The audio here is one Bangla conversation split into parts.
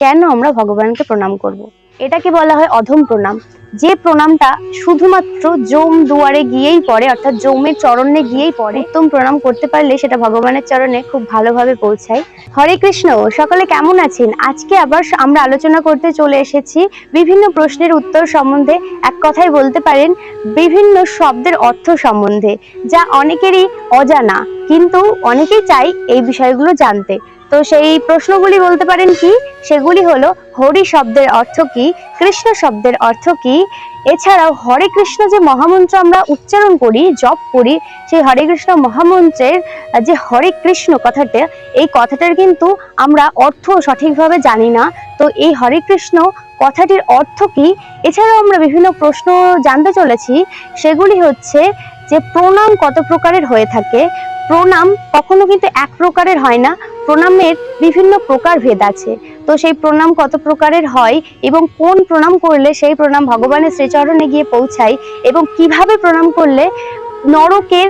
কেন আমরা ভগবানকে প্রণাম করব। এটাকে বলা হয় অধম প্রণাম। যে প্রণামটা শুধুমাত্র জম দুয়ারে গিয়েই পড়ে, অর্থাৎ জমের চরণে গিয়েই পড়ে, উত্তম প্রণাম করতে পারলে সেটা ভগবানের চরণে খুব ভালোভাবে পৌঁছায়। হরে কৃষ্ণ, সকলে কেমন আছেন? আজকে আবার আমরা আলোচনা করতে চলে এসেছি বিভিন্ন প্রশ্নের উত্তর সম্বন্ধে। এক কথায় বলতে পারেন, বিভিন্ন শব্দের অর্থ সম্বন্ধে, যা অনেকেরই অজানা, কিন্তু অনেকেই চাই এই বিষয়গুলো জানতে। তো সেই প্রশ্নগুলি বলতে পারেন কি? সেগুলি হলো, হরি শব্দের অর্থ কি? কৃষ্ণ শব্দের অর্থ কি? এছাড়াও, হরে কৃষ্ণ যে মহামন্ত্র আমরা উচ্চারণ করি, জপ করি, সেই হরে কৃষ্ণ মহামন্ত্রের যে হরে কৃষ্ণ কথাটা, এই কথাটার কিন্তু আমরা অর্থ সঠিকভাবে জানি না। তো এই হরে কৃষ্ণ কথাটির অর্থ কি? এছাড়াও আমরা বিভিন্ন প্রশ্ন জানতে চলেছি। সেগুলি হচ্ছে যে প্রণাম কত প্রকারের হয়ে থাকে? প্রণাম কখনো কিন্তু এক প্রকারের হয় না। প্রণামের বিভিন্ন প্রকার ভেদ আছে। তো সেই প্রণাম কত প্রকারের হয় এবং কোন প্রণাম করলে সেই প্রণাম ভগবানের শ্রীচরণে গিয়ে পৌঁছায় এবং কীভাবে প্রণাম করলে নরকের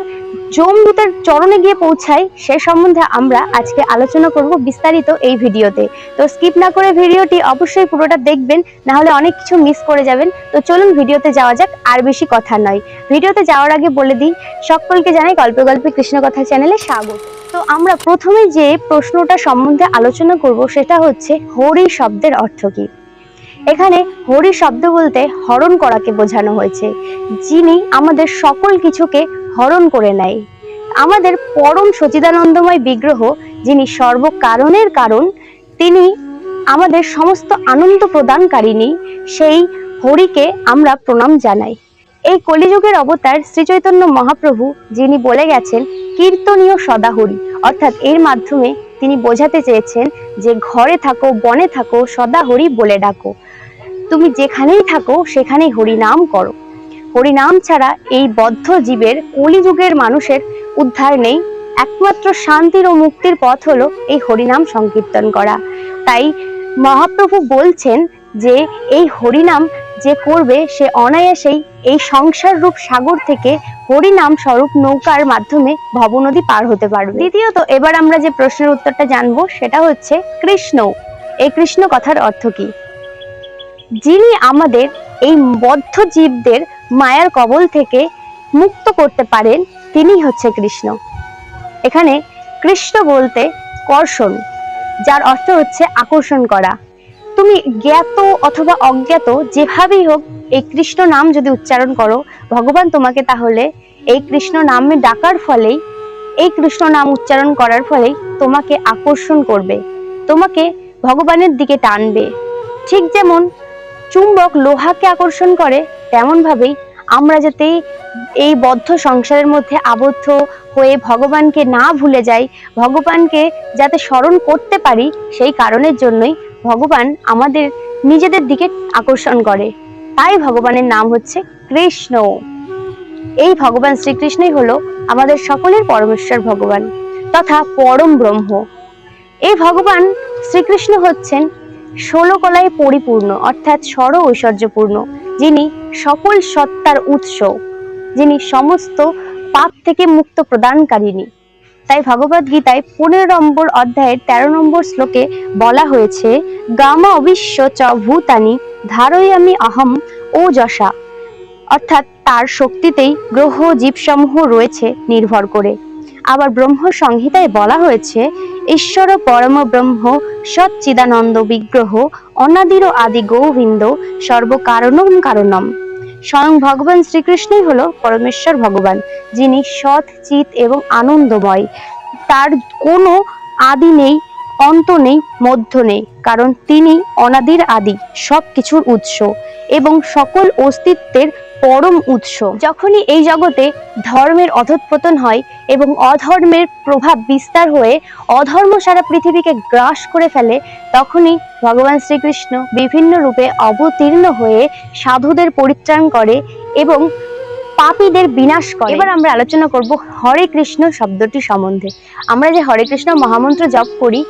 জমদূতের চরণে গিয়ে পৌঁছায়, সে সম্বন্ধে আমরা আজকে আলোচনা করব বিস্তারিত এই ভিডিওতে। তো স্কিপ না করে ভিডিওটি অবশ্যই পুরোটা দেখবেন, না হলে অনেক কিছু মিস করে যাবেন। তো চলুন ভিডিওতে যাওয়া যাক, আর বেশি কথা নয়। ভিডিওতে যাওয়ার আগে বলে দিই, সকলকে জানাই গল্পে গল্পে কৃষ্ণ কথা চ্যানেলে স্বাগত। তো আমরা প্রথমে যে প্রশ্নটা সম্বন্ধে আলোচনা করব, সেটা হচ্ছে হরি শব্দের অর্থ কি? এখানে হরি শব্দ বলতে হরণ করাকে বোঝানো হয়েছে, যিনি আমাদের সকল কিছুকে হরণ করে নেয়। আমাদের পরম সচিদানন্দময় বিগ্রহ, যিনি সর্বকারণের কারণ, তিনি আমাদের সমস্ত আনন্দ প্রদানকারিণী, সেই হরিকে আমরা প্রণাম জানাই। এই কলিযুগের অবতার শ্রী চৈতন্য মহাপ্রভু, যিনি বলে গেছেন, কীর্তনীয় সদাহরি। অর্থাৎ এর মাধ্যমে তিনি বোঝাতে চেয়েছেন যে, ঘরে থাকো, বনে থাকো, সদাহরি বলে ডাকো। তুমি যেখানেই থাকো, সেখানেই হরিনাম করো। হরিনাম ছাড়া এই বদ্ধ জীবের কলিযুগের মানুষের উদ্ধার নেই। একমাত্র শান্তির ও মুক্তির পথ হলো এই হরিনাম সংকীর্তন করা। তাই মহাপ্রভু বলছেন যে, এই হরিনাম যে করবে সে অনায়াসেই এই সংসার রূপ সাগর থেকে হরিনাম স্বরূপ নৌকার মাধ্যমে ভবনদী পার হতে পারবে। দ্বিতীয়ত, এবার আমরা যে প্রশ্নের উত্তরটা জানব সেটা হচ্ছে কৃষ্ণ। এই কৃষ্ণ কথার অর্থ কি? যিনি আমাদের এই বদ্ধ জীবদের মায়ার কবল থেকে মুক্ত করতে পারেন তিনি হচ্ছে কৃষ্ণ। এখানে কৃষ্ণ বলতে কর্ষণ, যার অর্থ হচ্ছে আকর্ষণ করা। তুমি জ্ঞাত অথবা অজ্ঞাত যেভাবেই হোক এই কৃষ্ণ নাম যদি উচ্চারণ করো, ভগবান তোমাকে তাহলে এই কৃষ্ণ নামে ডাকার ফলেই, এই কৃষ্ণ নাম উচ্চারণ করার ফলেই তোমাকে আকর্ষণ করবে, তোমাকে ভগবানের দিকে টানবে। ঠিক যেমন চুম্বক লোহাকে আকর্ষণ করে তেমন ভাবেই আমরা যাতে এই বদ্ধ সংসারের মধ্যে আবদ্ধ হয়ে ভগবানকে না ভুলে যাই, ভগবানকে যাতে স্মরণ করতে পারি, সেই কারণের জন্যই ভগবান আমাদের নিজেদের দিকে আকর্ষণ করে। তাই ভগবানের নাম হচ্ছে কৃষ্ণ। এই ভগবান শ্রীকৃষ্ণই হলো আমাদের সকলের পরমেশ্বর ভগবান তথা পরম ব্রহ্ম। এই ভগবান শ্রীকৃষ্ণ হচ্ছেন ষোলো কলায় পরিপূর্ণ, অর্থাৎ সর ঐশ্বর্যপূর্ণ যিনি সকল সত্তার উৎস, যিনি সমস্ত পাপ থেকে মুক্ত প্রদানকারিণী। তাই ভগবদ গীতায় পনেরো নম্বর অধ্যায়ের তেরো নম্বর শ্লোকে বলা হয়েছে, গামা অবিশ্ব চ ভূতানি ধারয়ামি অহম ও যশা অর্থাৎ তার শক্তিতেই গ্রহ জীবসমূহ রয়েছে নির্ভর করে। আবার ব্রহ্ম সংহিতায় বলা হয়েছে ঈশ্বর পরম ব্রহ্ম সচ্চিদানন্দ বিগ্রহ, অনাদির আদি গোবিন্দ, সর্বকারণম কারণম। স্বয়ং ভগবান শ্রীকৃষ্ণই হলো পরমেশ্বর ভগবান, যিনি সৎ, চিত এবং আনন্দময়। তার কোনো আদি নেই, অন্ত নেই, মধ্য নেই, কারণ তিনি অনাদির আদি সব কিছুর উৎস এবং সকল অস্তিত্বের পরম উৎস। যখনই এই জগতে ধর্মের অধঃপতন হয় এবং অধর্মের প্রভাব বিস্তার হয়ে অধর্ম সারা পৃথিবীকে গ্রাস করে ফেলে, তখনই ভগবান শ্রীকৃষ্ণ বিভিন্ন রূপে অবতীর্ণ হয়ে সাধুদের পরিত্রাণ করে এবং পাপীদের বিনাশ করে। এবার আমরা আলোচনা করব হরে কৃষ্ণ শব্দটি সম্বন্ধে। আমরা যে হরে কৃষ্ণ মহামন্ত্র জপ করি,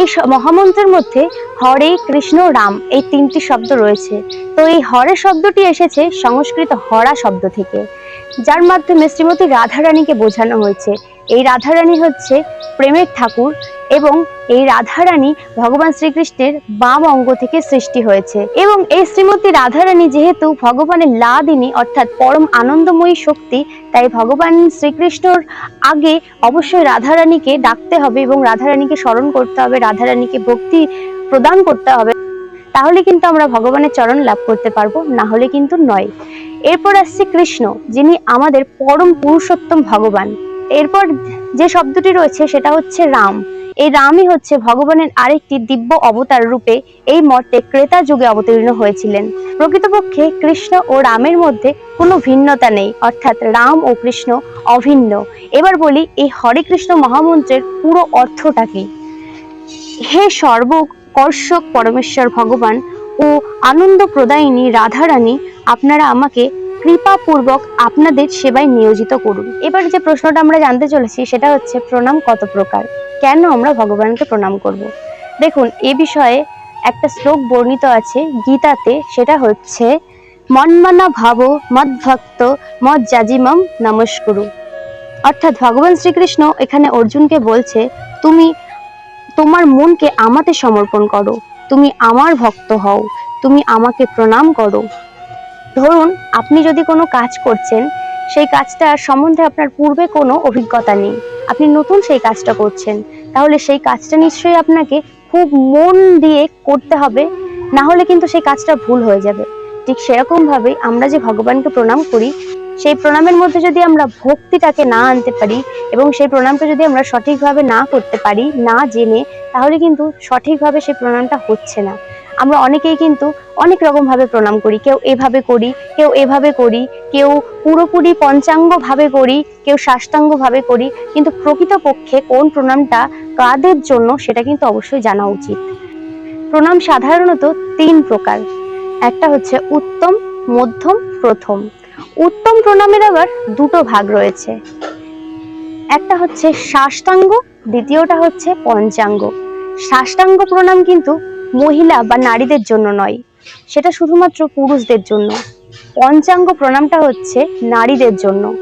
এই মহামন্ত্রের মধ্যে হরে কৃষ্ণ রাম এই তিনটি শব্দ রয়েছে। তো এই হরে শব্দটি এসেছে সংস্কৃত হরা শব্দ থেকে। যার মাধ্যমে শ্রীমতী রাধারানীকে বোঝানো হয়েছে। এই রাধারানী হচ্ছে প্রেমের ঠাকুর এবং এই রাধারানী ভগবান শ্রীকৃষ্ণের বাম অঙ্গ থেকে সৃষ্টি হয়েছে। এবং এই শ্রীমতী রাধারানী যেহেতু ভগবানের লাদিনী, অর্থাৎ পরম আনন্দময়ী শক্তি, তাই ভগবান শ্রীকৃষ্ণর আগে অবশ্যই রাধারানীকে ডাকতে হবে এবং রাধারানীকে স্মরণ করতে হবে, রাধারানীকে ভক্তি প্রদান করতে হবে। তাহলে কিন্তু আমরা ভগবানের চরণ লাভ করতে পারব, না হলে কিন্তু নয়। এরপর আসছে কৃষ্ণ, যিনি আমাদের পরম পুরুষোত্তম ভগবান। এরপর যে শব্দটি রয়েছে সেটা হচ্ছে রাম। এই রামই হচ্ছে ভগবানের আরেকটি দিব্য অবতার রূপে এই মর্তে ক্রেতা যুগে অবতীর্ণ হয়েছিলেন। প্রকৃতপক্ষে কৃষ্ণ ও রামের মধ্যে কোনো ভিন্নতা নেই, অর্থাৎ রাম ও কৃষ্ণ অভিন্ন। এবার বলি এই হরে কৃষ্ণ মহামন্ত্রের পুরো অর্থটা কি? হে সর্বকর্ষক পরমেশ্বর ভগবান ও আনন্দ প্রদায়িনী রাধারানী, আপনারা আমাকে কৃপাপূর্বক আপনাদের সেবায় নিয়োজিত করুন। এবার যে প্রশ্নটা আমরা জানতে চলেছি, সেটা হচ্ছে প্রণাম কত প্রকার? কেন আমরা ভগবানকে প্রণাম করব? দেখুন, এ বিষয়ে একটা শ্লোক বর্ণিত আছে গীতাতে, সেটা হচ্ছে, মনমানা ভাব মদ্ভক্ত মদ জাজিমম নমস্কুরু। অর্থাৎ ভগবান শ্রীকৃষ্ণ এখানে অর্জুনকে বলছে, তুমি তোমার মনকে আমাতে সমর্পণ করো। তুমি আমার ভক্ত হও। তুমি আমাকে প্রণাম করো। ধরুন, আপনি যদি কোনো কাজ করছেন, সেই কাজটার সম্বন্ধে আপনার পূর্বে কোনো অভিজ্ঞতা নেই। আপনি নতুন সেই কাজটা করছেন, তাহলে সেই কাজটা নিশ্চয়ই আপনাকে খুব মন দিয়ে করতে হবে, না হলে কিন্তু সেই কাজটা ভুল হয়ে যাবে। ঠিক সেরকম ভাবে আমরা যে ভগবানকে প্রণাম করি, সেই প্রণামের মধ্যে যদি আমরা ভক্তিটাকে না আনতে পারি এবং সেই প্রণামটা যদি আমরা সঠিকভাবে না করতে পারি, না জেনে, তাহলে কিন্তু সঠিকভাবে সেই প্রণামটা হচ্ছে না। আমরা অনেকেই কিন্তু অনেক রকম ভাবে প্রণাম করি। কেউ এভাবে করি, কেউ এভাবে করি, কেউ পুরোপুরি পঞ্চাঙ্গ ভাবে করি, কেউ সাষ্টাঙ্গ ভাবে করি, কিন্তু প্রকৃতপক্ষে কোন প্রণামটা কাদের জন্য সেটা কিন্তু অবশ্যই জানা উচিত। প্রণাম সাধারণত তিন প্রকার। একটা হচ্ছে উত্তম, মধ্যম, প্রথম। উত্তম প্রণামের আবার দুটো ভাগ রয়েছে। একটা হচ্ছে সাষ্টাঙ্গ, দ্বিতীয়টা হচ্ছে পঞ্চাঙ্গ। সাষ্টাঙ্গ প্রণাম কিন্তু মহিলা বা নারীদের জন্য নয়, সেটা শুধুমাত্র পুরুষদের জন্য। পঞ্চাঙ্গ প্রণামটা হচ্ছে নারীদের জন্য।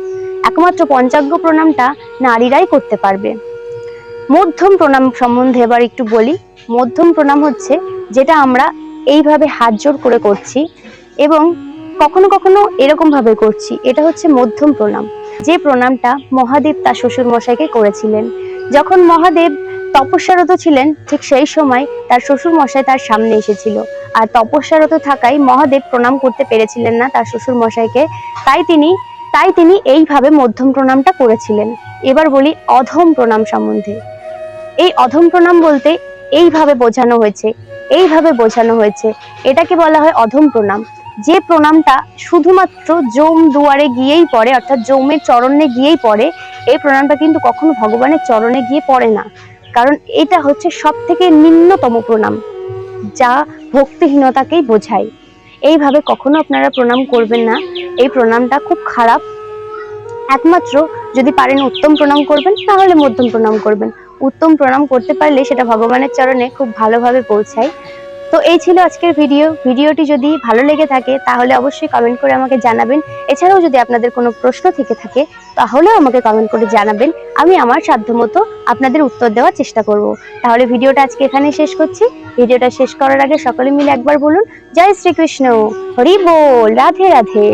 একমাত্র পঞ্চাঙ্গ প্রণামটা নারীরাই করতে পারবে। মধ্যম প্রণাম সম্বন্ধে এবার একটু বলি। মধ্যম প্রণাম হচ্ছে যেটা আমরা এইভাবে হাত জোর করে করছি এবং কখনো কখনো এরকমভাবে করছি। এটা হচ্ছে মধ্যম প্রণাম। যে প্রণামটা মহাদেব তার শ্বশুর মশাইকে করেছিলেন। যখন মহাদেব তপস্যারত ছিলেন, ঠিক সেই সময় তার শ্বশুর মশাই তার সামনে এসেছিল। আর তপস্যারত থাকায় মহাদেব প্রণাম করতে পেরেছিলেন না তার শ্বশুর মশাইকে তাই তিনি তাই তিনি এইভাবে মধ্যম প্রণামটা করেছিলেন। এবার বলি অধম প্রণাম সম্বন্ধে। এই অধম প্রণাম বলতে এইভাবে বোঝানো হয়েছে, এইভাবে বোঝানো হয়েছে। এটাকে বলা হয় অধম প্রণাম। যে প্রণামটা শুধুমাত্র জম দুয়ারে গিয়েই পড়ে, অর্থাৎ জমের চরণে গিয়েই পড়ে, এই প্রণামটা কিন্তু কখনো ভগবানের চরণে গিয়ে পড়ে না। কারণ এটা হচ্ছে সব থেকে নিম্নতম প্রণাম, যা ভক্তিহীনতাকেই বোঝায়। এইভাবে কখনো আপনারা প্রণাম করবেন না। এই প্রণামটা খুব খারাপ। একমাত্র যদি পারেন উত্তম প্রণাম করবেন, তাহলে মধ্যম প্রণাম করবেন। উত্তম প্রণাম করতে পারলে সেটা ভগবানের চরণে খুব ভালোভাবে পৌঁছায়। তো এই ছিল আজকের ভিডিও। ভিডিওটি যদি ভালো লেগে থাকে, তাহলে অবশ্যই কমেন্ট করে আমাকে জানাবেন। এছাড়াও যদি আপনাদের কোনো প্রশ্ন থেকে থাকে, তাহলেও আমাকে কমেন্ট করে জানাবেন। আমি আমার সাধ্যমতো আপনাদের উত্তর দেওয়ার চেষ্টা করব। তাহলে ভিডিওটা আজকে এখানে শেষ করছি। ভিডিওটা শেষ করার আগে সকলে মিলে একবার বলুন, জয় শ্রীকৃষ্ণ। হরি বল, রাধে রাধে।